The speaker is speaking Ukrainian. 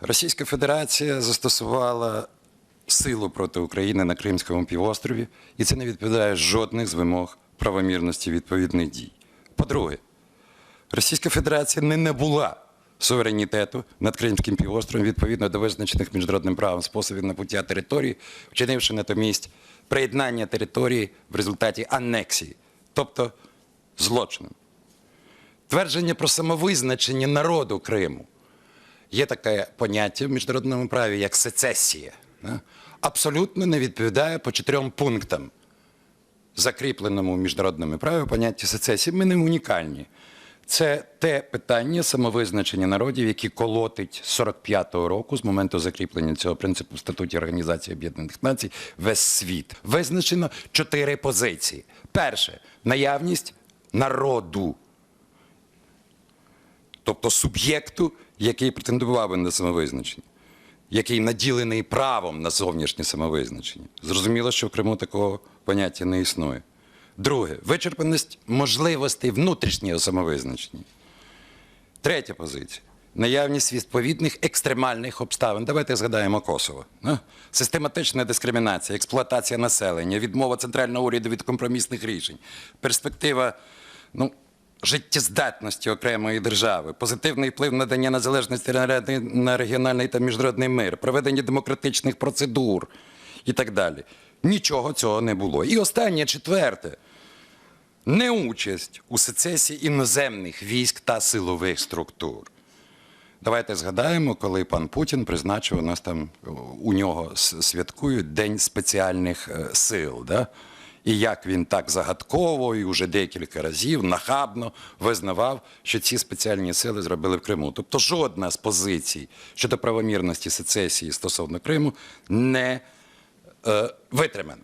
Російська Федерація застосувала силу проти України на Кримському півострові, і це не відповідає жодних з вимог правомірності відповідних дій. По-друге, Російська Федерація не набула суверенітету над Кримським півостровом відповідно до визначених міжнародним правом способів набуття території, вчинивши натомість приєднання території в результаті анексії, тобто злочином. Твердження про самовизначення народу Криму є таке поняття в міжнародному праві, як сецесія. Абсолютно не відповідає по чотирьом пунктам, закріпленому в міжнародному праві понятті сецесії. Ми не унікальні. Це те питання самовизначення народів, які колотить з 45-го року, з моменту закріплення цього принципу в статуті Організації Об'єднаних Націй, весь світ. Визначено чотири позиції. Перше наявність народу тобто суб'єкту, який претендував на самовизначення, який наділений правом на зовнішнє самовизначення. Зрозуміло, що в Криму такого поняття не існує. Друге, вичерпаність можливостей внутрішнього самовизначення. Третя позиція. Наявність відповідних екстремальних обставин. Давайте згадаємо Косово. Ну, Систематична дискримінація, експлуатація населення, відмова центрального уряду від компромісних рішень, перспектива ну, життєздатності окремої держави, позитивний вплив надання незалежності на регіональний та міжнародний мир, проведення демократичних процедур і так далі. Нічого цього не було. І останнє, четверте неучасть у сецесії іноземних військ та силових структур. Давайте згадаємо, коли пан Путін призначив у нас там у нього святкують День спеціальних е, сил. Да? І як він так загадково і вже декілька разів нахабно визнавав, що ці спеціальні сили зробили в Криму. Тобто жодна з позицій щодо правомірності сецесії стосовно Криму не е, витримана.